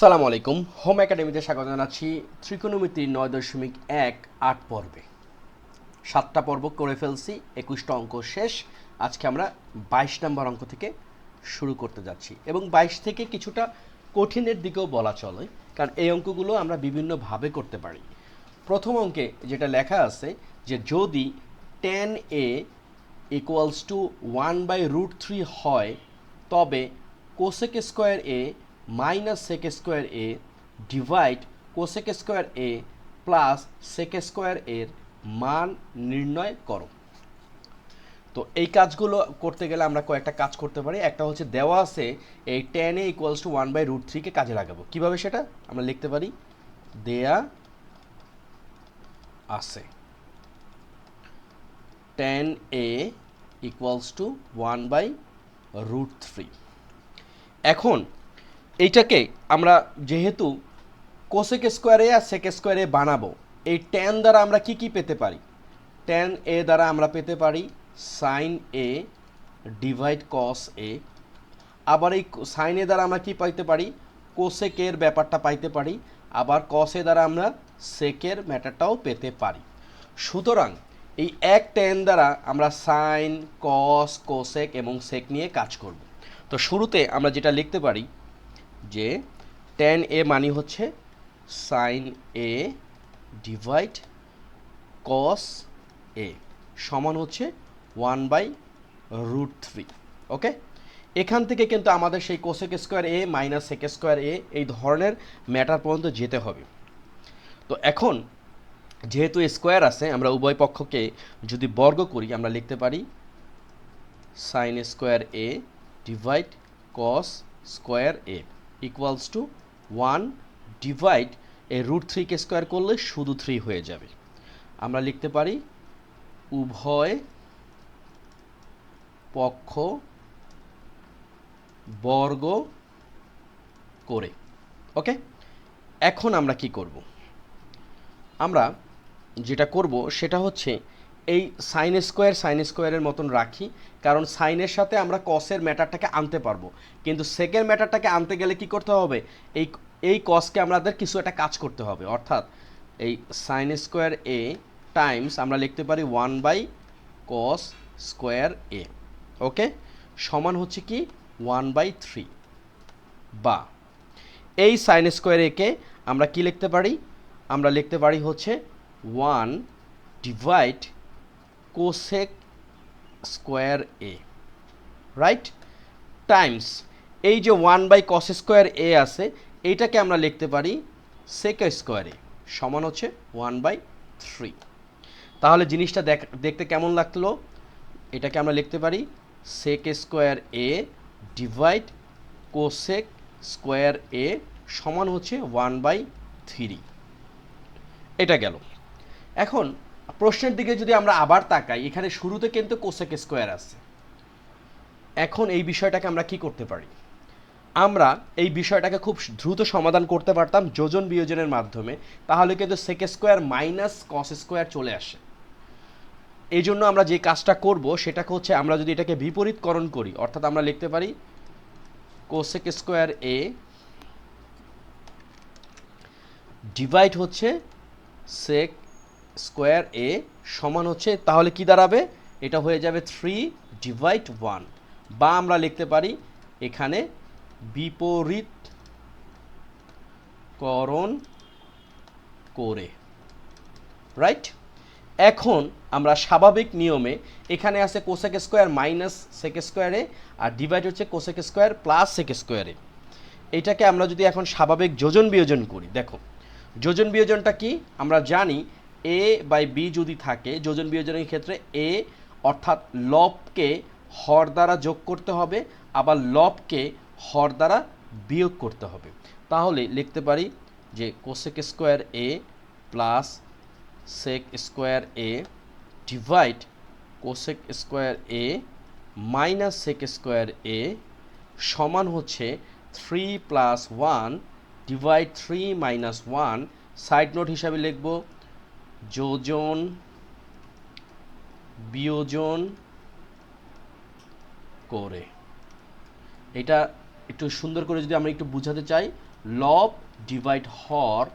সালাম আলাইকুম। হোম একাডেমিতে স্বাগত জানাচ্ছি ত্রিকোণমিতির নয় দশমিক এক আট পর্বে। সাতটা পর্ব করে ফেলছি, একুশটা অঙ্ক শেষ। আজকে আমরা বাইশ নম্বর অঙ্ক থেকে শুরু করতে যাচ্ছি। এবং বাইশ থেকে কিছুটা কঠিনের দিকেও বলা চলে, কারণ এই অঙ্কগুলো আমরা বিভিন্নভাবে করতে পারি। প্রথম অঙ্কে যেটা লেখা আছে যে যদি tan A equals to one by root three হয়, তবে cosec square A minus sec square A divide cosec square A plus sec square এর মান নির্ণয় করো। তো এই কাজগুলো করতে গেলে আমরা কয়েকটা কাজ করতে পারি। একটা হচ্ছে দেওয়া আছে এই ten A equals to one by root থ্রিকে কাজে লাগাবো। কীভাবে সেটা? আমরা লিখতে পারি। দেয়া আছে। Tan A equals to one by root three এখন এইটাকে আমরা যেহেতু কোসেক স্কোয়ারে আর সেক স্কোয়ারে বানাবো, এই ট্যান দ্বারা আমরা কি কি পেতে পারি? ট্যান এ দ্বারা আমরা পেতে পারি সাইন এ ডিভাইড কস এ আবার এই সাইন এ দ্বারা আমরা কি পাইতে পারি? কোসেকের ব্যাপারটা পাইতে পারি, আবার কস এ দ্বারা আমরা সেকের ম্যাটারটাও পেতে পারি। সুতরাং এই এক টেন দ্বারা আমরা সাইন কস কোসেক এবং সেক নিয়ে কাজ করব। তো শুরুতে আমরা যেটা লিখতে পারি যে টেন এ মানি হচ্ছে সাইন এ ডিভাইড কস এ সমান হচ্ছে one by root three okay এখান থেকে কিন্তু আমাদের সেই cosec square A minus sec square A এই ধরনের ম্যাটার পর্যন্ত যেতে হবে। তো এখন যেহেতু স্কোয়ার আছে, আমরা উভয় পক্ষকে যদি বর্গ করি, আমরা লিখতে পারি sin square A divide cos square A equals to one divide A root থ্রিকে square করলে শুধু থ্রি হয়ে যাবে। আমরা লিখতে পারি উভয় পক্ষ বর্গ করে। ওকে? এখন আমরা কি করব? আমরা যেটা করব সেটা হচ্ছে এই সাইন স্কোয়ার সাইন স্কোয়ারের মতন রাখি, কারণ সাইনের সাথে আমরা কসের ম্যাটারটাকে আনতে পারব। কিন্তু সেকেন্ড ম্যাটারটাকে আনতে গেলে কি করতে হবে? এই এই কসকে আমাদের কিছু একটা কাজ করতে হবে। অর্থাৎ এই সাইন স্কোয়ার এ টাইমস আমরা লিখতে পারি one by cos square A okay? সমান হচ্ছে কি? ওয়ান বাই থ্রি বা এই সাইন স্কোয়ার একে আমরা কি লিখতে পারি? আমরা লিখতে পারি হচ্ছে one divide cosec square A right times এই যে one by cos square A আছে এইটাকে আমরা লিখতে পারি সেক স্কোয়ার এ সমান হচ্ছে ওয়ান বাই থ্রি তাহলে জিনিসটা দেখ, দেখতে কেমন লাগল? এটাকে আমরা লিখতে পারি sec square A divide cosec square A সমান হচ্ছে ওয়ান বাই থ্রি এটা গেল। এখন প্রশ্নের দিকে যদি আমরা আবার তাকাই, এখানে শুরুতে কিন্তু কোসেক স্কোয়ার আছে। এখন এই বিষয়টাকে আমরা কি করতে পারি? আমরা এই বিষয়টাকে খুব দ্রুত সমাধান করতে পারতাম যোজন বিয়োজনের মাধ্যমে, তাহলে কিন্তু sec square minus cos square চলে আসে। এই জন্য আমরা যে কাজটা করব, সেটাকে হচ্ছে আমরা যদি এটাকে বিপরীতকরণ করি, অর্থাৎ আমরা লিখতে পারি কোসেক স্কোয়ার এ ডিভাইড হচ্ছে সেক স্কোয়ার এ সমান হচ্ছে, তাহলে কি দাঁড়াবে? এটা হয়ে যাবে থ্রি ডিভাইড ওয়ান বা আমরা লিখতে পারি এখানে বিপরীত করণ করে রাইট এখন আমরা স্বাভাবিক নিয়মে এখানে আছে কোসেক স্কোয়ার মাইনাস সেক স্কোয়ারে আর ডিভাইড হচ্ছে কোসেক স্কোয়ার প্লাস সেক স্কোয়ারে এটাকে আমরা যদি এখন স্বাভাবিক যোজন বিয়োজন করি, দেখো, যোজন বিয়োজনটা কি? আমরা জানি এ বাই বি যদি থাকে, যোজন বিয়োজনের ক্ষেত্রে এ অর্থাৎ লবকে হর দ্বারা যোগ করতে হবে, আবার লবকে হর দ্বারা বিয়োগ করতে হবে। তাহলে লিখতে পারি যে cosec square A plus sec square A divide cosec square A minus sec square A সমান হচ্ছে three plus one divide three minus one side note হিসাবে লিখব যোজন, বিয়োজন করে। এটা একটু সুন্দর করে যদি আমরা একটু বুঝাতে চাই, লব ডিভাইড হর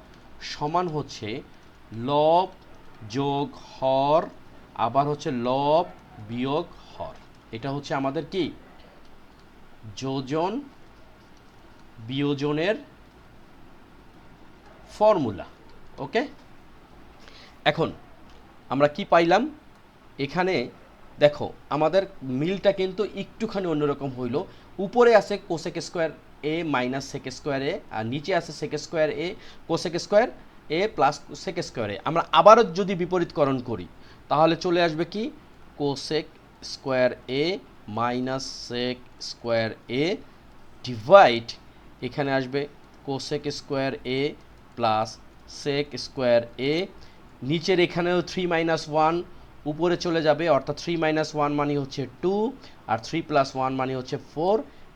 সমান হচ্ছে লব যোগ হর, আবার হচ্ছে লব বিয়োগ হর। এটা হচ্ছে আমাদের কি? যোজন, বিয়োজনের ফর্মুলা, ওকে? এখন আমরা কি পাইলাম? এখানে দেখো, আমাদের মিলটা কিন্তু একটুখানি অন্যরকম হইল। উপরে আছে cosec square A minus sec square A আর নিচে আছে sec square A cosec square A plus sec square A আমরা আবারও যদি বিপরীতকরণ করি, তাহলে চলে আসবে কি? Cosec square A minus sec square A divide এখানে আসবে cosec square A plus sec square A নিচের এখানেও থ্রি মাইনাস ওয়ান উপরে চলে যাবে, অর্থাৎ থ্রি মাইনাস ওয়ান মানে হচ্ছে টু আর থ্রি প্লাস ওয়ান মানে হচ্ছে ফোর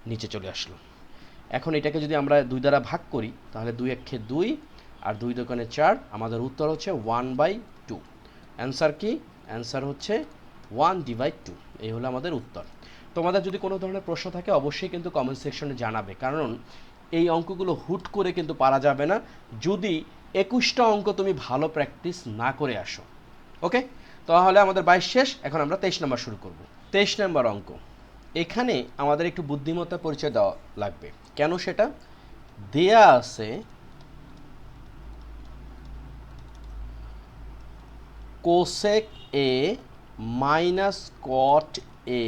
নিচে চলে আসলো। এখন এটাকে যদি আমরা দুই দ্বারা ভাগ করি, তাহলে দুই একে দুই, আর দুই দোকানে চার, আমাদের উত্তর হচ্ছে ওয়ান বাই টু অ্যান্সার কি? অ্যান্সার হচ্ছে ওয়ান ডিভাইড টু এই হলো আমাদের উত্তর। তোমাদের যদি কোনো ধরনের প্রশ্ন থাকে, অবশ্যই কিন্তু কমেন্ট সেকশনে জানাবে। কারণ এই অঙ্কগুলো হুট করে কিন্তু পারা যাবে না। যদি একুশটা অঙ্ক তুমি ভালো প্র্যাকটিস না করে আসো। ওকে তাহলে আমাদের বাইশ শেষ, এখন আমরা তেইশ নম্বর শুরু করব। তেইশ নম্বর অঙ্ক। এখানে আমাদের একটু বুদ্ধিমত্তা পরিচয় দেওয়া লাগবে। কেন সেটা? দেয়া আছে cosec A minus cot A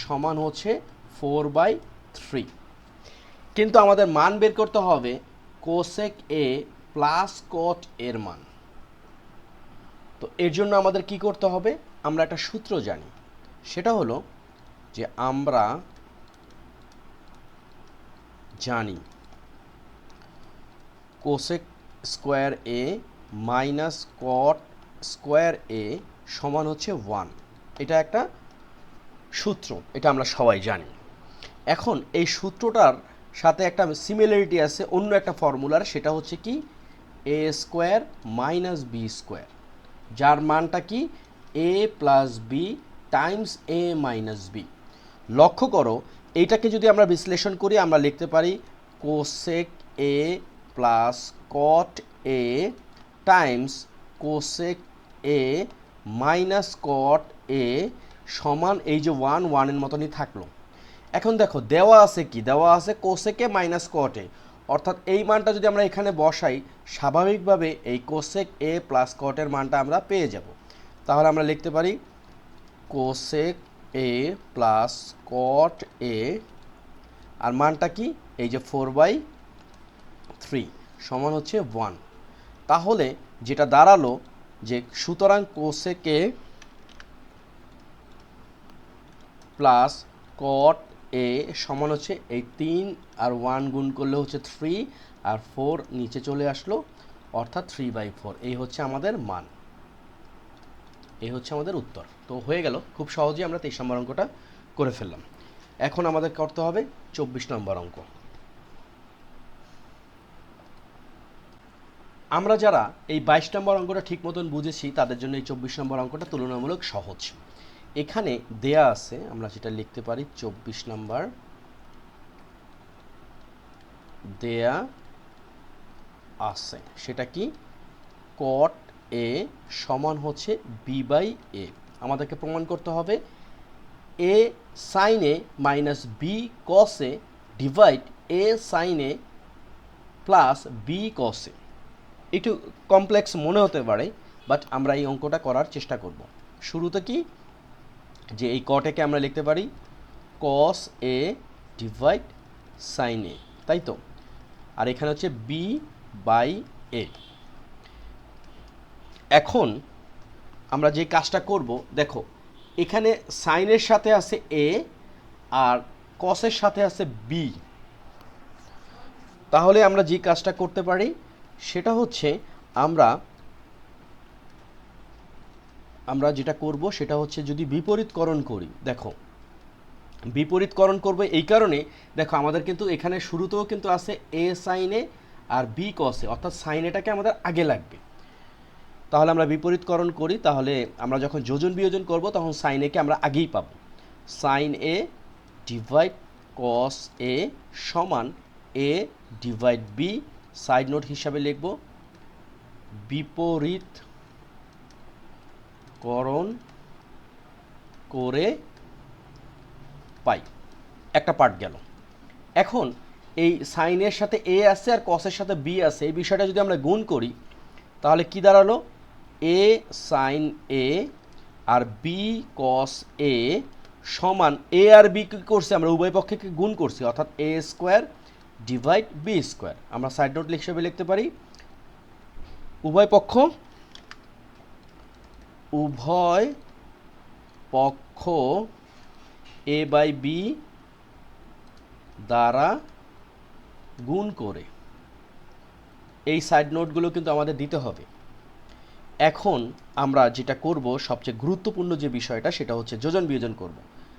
সমান হচ্ছে ফোর বাই থ্রি কিন্তু আমাদের মান বের করতে হবে কোসেক এ প্লাস কট এর মান। তো এর জন্য আমাদের কি করতে হবে? আমরা একটা সূত্র জানি। সেটা হলো যে আমরা জানি cosec square A minus cot square A সমান হচ্ছে ওয়ান। এটা একটা সূত্র, এটা আমরা সবাই জানি। এখন এই সূত্রটার সাথে একটা সিমিলারিটি আছে, অন্য একটা ফর্মুলার সেটা হচ্ছে কি? A square minus B square যার মানটা কি? A plus B times A minus B লক্ষ্য করো, এইটাকে যদি আমরা বিশ্লেষণ করি, আমরা লিখতে পারি cosec A plus cot A times cosec A minus cot A সমান এই যে ওয়ান ওয়ানের মতনই থাকল। এখন দেখো, দেওয়া আছে কি? দেওয়া আছে কোসেকে মাইনাস কটে অর্থাৎ এই মানটা যদি আমরা এখানে বসাই, স্বাভাবিকভাবে এই কোসেক এ প্লাস কটের মানটা আমরা পেয়ে যাব। তাহলে আমরা লিখতে পারি কোসেক এ প্লাস কট এ আর মানটা কি? এই যে ফোর বাই থ্রি সমান হচ্ছে ওয়ান তাহলে যেটা দাঁড়াল যে সুতরাং কোসেকে প্লাস কট এ সমান হচ্ছে এই তিন আর ওয়ান গুণ করলে হচ্ছে থ্রি আর ফোর নিচে চলে আসলো, অর্থাৎ থ্রি বাই ফোর এই হচ্ছে আমাদের মান। এই হচ্ছে আমাদের উত্তর। তো হয়ে গেল, খুব সহজেই আমরা তেইশ নম্বর অঙ্কটা করে ফেললাম। এখন আমাদের করতে হবে চব্বিশ নম্বর অঙ্ক। আমরা যারা এই বাইশ নম্বর অঙ্কটা ঠিক মতন বুঝেছি, তাদের জন্য এই চব্বিশ নম্বর অঙ্কটা তুলনামূলক সহজ। এখানে দেয়া আছে, আমরা যেটা লিখতে পারি চব্বিশ নাম্বার। দেয়া আছে। সেটা কি? কট এ সমান হচ্ছে বি বাই এ আমাদেরকে প্রমাণ করতে হবে a sine a minus b cos a divide a sine a plus b cos a একটু কমপ্লেক্স মনে হতে পারে বাট আমরা এই অঙ্কটা করার চেষ্টা করব। শুরুতে কি? যে এই কটেকে আমরা লিখতে পারি কস এ ডিভাইড সাইন এ তাই তো? আর এখানে হচ্ছে বি বাই এ এখন আমরা যে কাজটা করব, দেখো, এখানে সাইনের সাথে আছে এ আর কসের সাথে আছে বি তাহলে আমরা যে কাজটা করতে পারি, সেটা হচ্ছে আমরা আমরা যেটা করব সেটা হচ্ছে যদি বিপরীতকরণ করি, দেখো। বিপরীতকরণ করব এই কারণে, দেখো আমাদের কিন্তু এখানে শুরুতেও কিন্তু আছে এ সাইনে আর বি কসে অর্থাৎ সাইন এটাকে আমাদের আগে লাগবে। তাহলে আমরা বিপরীতকরণ করি, তাহলে আমরা যখন যোজন বিয়োজন করব তখন সাইন একে আমরা আগেই পাবো। সাইন এ ডিভাইড কস এ সমান a divide b side note হিসাবে লিখব। বিপরীত করণ করে পাই। একটা পার্ট গেল। এখন এই সাইনের সাথে এ আছে আর কসের সাথে বি আছে, এই বিষয়টা যদি আমরা গুণ করি, তাহলে কি দাঁড়াল? এ সাইন এ আর বি কস এ সমান এ আর বি কি করছি? আমরা উভয় পক্ষকে গুণ করছি, অর্থাৎ a square divide b square আমরা সাইড নোট হিসেবে লিখতে পারি, উভয় পক্ষ উভয় পক্ষ এ বাই বি দ্বারা গুণ করে। এই সাইড নোটগুলো কিন্তু আমাদের দিতে হবে। এখন আমরা যেটা করব, সবচেয়ে গুরুত্বপূর্ণ যে বিষয়টা, সেটা হচ্ছে যোজন বিয়োজন করব।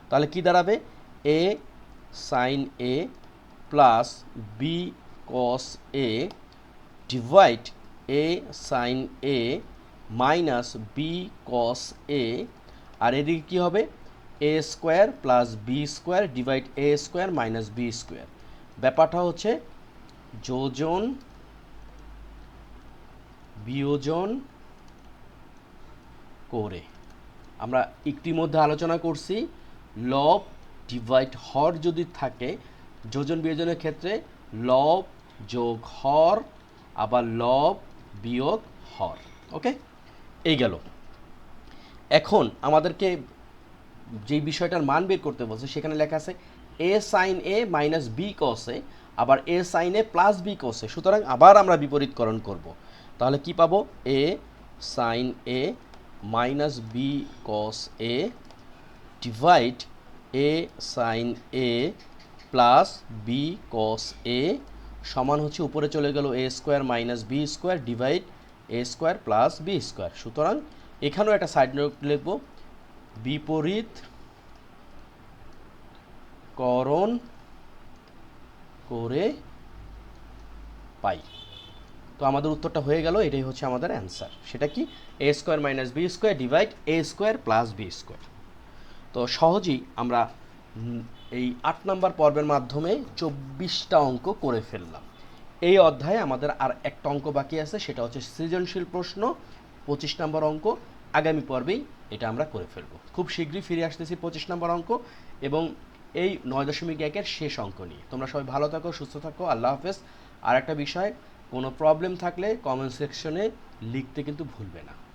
তাহলে কি দাঁড়াবে? A sine a plus b cos a divide a sine a minus b cos a আর এদিকে কী হবে? A square plus b square divide a square minus b square ব্যাপারটা হচ্ছে, যোজন, বিয়োজন করে। আমরা ইতিমধ্যে আলোচনা করছি লব ডিভাইড হর যদি থাকে, যোজন বিয়োজনের ক্ষেত্রে লব যোগ হর, আবার লব বিয়োগ হর ওকে এই গেল। এখন আমাদেরকে যেই বিষয়টার মান বের করতে বলছে, সেখানে লেখা আছে a sine a minus b cos a আবার a sine a plus b cos a সুতরাং আবার আমরা বিপরীতকরণ করব। তাহলে কি পাবো? A sine a minus b cos a divide a sine a plus b cos a সমান হচ্ছে উপরে চলে গেল a square minus b square divide a square plus b square সুতরাং এখানেও একটা সাইড নোট লিখব। বিপরীত করণ করে পাই। তো আমাদের উত্তরটা হয়ে গেল, এটাই হচ্ছে আমাদের অ্যান্সার সেটা কি? A square minus b square divide a square plus b square তো সহজেই আমরা এই আট নাম্বার পর্বের মাধ্যমে চব্বিশটা অঙ্ক করে ফেললাম। এই অধ্যায়ে আমাদের আর একটা অঙ্ক বাকি আছে, সেটা হচ্ছে সৃজনশীল প্রশ্ন, পঁচিশ নম্বর অঙ্ক, আগামী পর্বেই এটা আমরা করে ফেলব। খুব শীঘ্রই ফিরে আসতেছি পঁচিশ নম্বর অঙ্ক এবং এই নয় দশমিক একের শেষ অঙ্ক নিয়ে। তোমরা সবাই ভালো থাকো, সুস্থ থাকো, আল্লাহ হাফেজ। আর একটা বিষয়, কোনো প্রবলেম থাকলে কমেন্ট সেকশনে লিখতে কিন্তু ভুলবে না।